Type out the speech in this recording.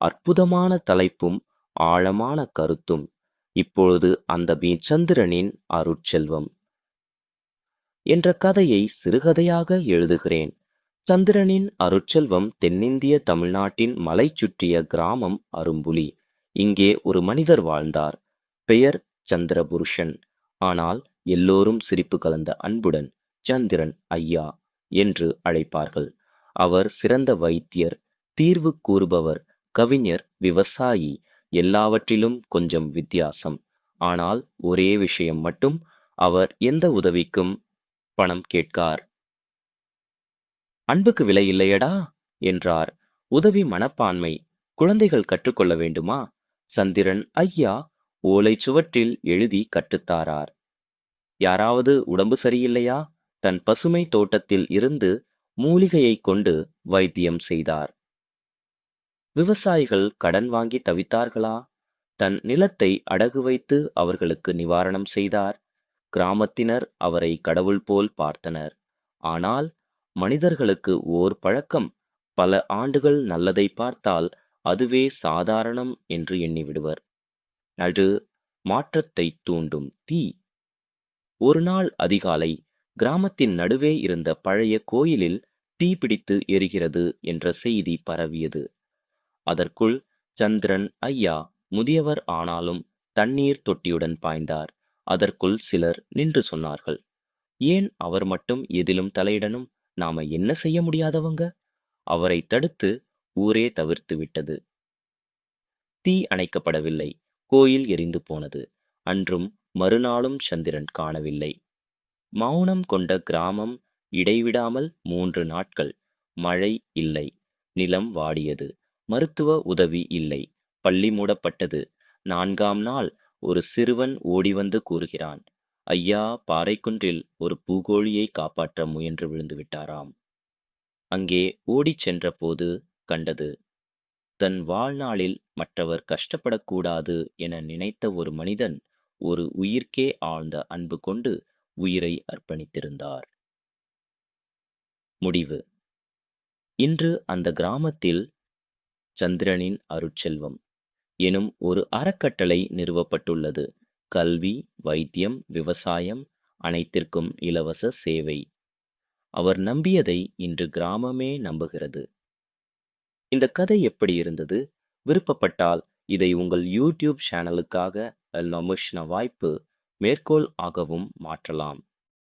அற்புதமான தலைப்பும் ஆழமான கருத்தும் இப்பொழுது அந்த சந்திரனின் அருட்செல்வம் என்ற கதையை சிறுகதையாக எழுதுகிறேன். சந்திரனின் அருட்செல்வம் தென்னிந்திய தமிழ்நாட்டின் மலை சுற்றிய கிராமம் அரும்புலி. இங்கே ஒரு மனிதர் வாழ்ந்தார். பெயர் சந்திரபுருஷன். ஆனால் எல்லோரும் சிரிப்பு கலந்த அன்புடன் சந்திரன் ஐயா என்று அழைப்பார்கள். அவர் சிறந்த வைத்தியர் தீர்வு கூறுபவர் கவிஞர் விவசாயி எல்லாவற்றிலும் கொஞ்சம் வித்தியாசம். ஆனால் ஒரே விஷயம் மட்டும் அவர் எந்த உதவிக்கும் பணம் கேட்கார். அன்புக்கு விலை இல்லையடா என்றார். உதவி மனப்பான்மை குழந்தைகள் கற்றுக்கொள்ள வேண்டுமா? சந்திரன் ஐயா ஓலை சுவற்றில் எழுதி கற்றுத்தாரார் யாராவது உடம்பு சரியில்லையா? தன் பசுமை தோட்டத்தில் இருந்து மூலிகையை கொண்டு வைத்தியம் செய்தார். விவசாயிகள் கடன் வாங்கி தவித்தார்களா? தன் நிலத்தை அடகு வைத்து அவர்களுக்கு நிவாரணம் செய்தார். கிராமத்தினர் அவரை கடவுள் போல் பார்த்தனர். ஆனால் மனிதர்களுக்கு ஓர் பழக்கம். பல ஆண்டுகள் நல்லதை பார்த்தால் அதுவே சாதாரணம் என்று எண்ணிவிடுவர். அது மாற்றத்தை தூண்டும் தீ. ஒரு நாள் அதிகாலை கிராமத்தின் நடுவே இருந்த பழைய கோயிலில் தீ பிடித்து எரிகிறது என்ற செய்தி பரவியது. அதற்குள் சந்திரன் ஐயா முதியவர் ஆனாலும் தண்ணீர் தொட்டியுடன் பாய்ந்தார். அதற்குள் சிலர் நின்று சொன்னார்கள் ஏன் அவர் மட்டும் எதிலும் தலையிடணும்? நாம என்ன செய்ய முடியாதவங்க? அவரை தடுத்து ஊரே தவிர்த்து விட்டது. தீ அணைக்கப்படவில்லை கோயில் எரிந்து போனது. அன்றும் மறுநாளும் சந்திரன் காணவில்லை. மௌனம் கொண்ட கிராமம் இடைவிடாமல் மூன்று நாட்கள் மழை இல்லை நிலம் வாடியது. மருத்துவ உதவி இல்லை. பள்ளி மூடப்பட்டது. நான்காம் நாள் ஒரு சிறுவன் ஓடிவந்து கூறுகிறான் ஐயா பாறைக்குன்றில் ஒரு பூகோழியை காப்பாற்ற முயன்று விழுந்து விட்டாராம். அங்கே ஓடிச் சென்ற போது கண்டது தன் வாழ்நாளில் மற்றவர் கஷ்டப்படக்கூடாது என நினைத்த ஒரு மனிதன் ஒரு உயிர்க்கே ஆழ்ந்த அன்பு கொண்டு உயிரை அர்ப்பணித்திருந்தார். முடிவு. இன்று அந்த கிராமத்தில் சந்திரனின் அருட்செல்வம். எனும் ஒரு அறக்கட்டளை நிறுவப்பட்டுள்ளது. கல்வி வைத்தியம் விவசாயம் அனைத்திற்கும் இலவச சேவை. அவர் நம்பியதை இன்று கிராமமே நம்புகிறது. இந்த கதை எப்படி இருந்தது? விருப்பப்பட்டால் இதை உங்கள் யூடியூப் சேனலுக்காக நமுஷ்ன வாய்ப்பு மேற்கோள் ஆகவும் மாற்றலாம்.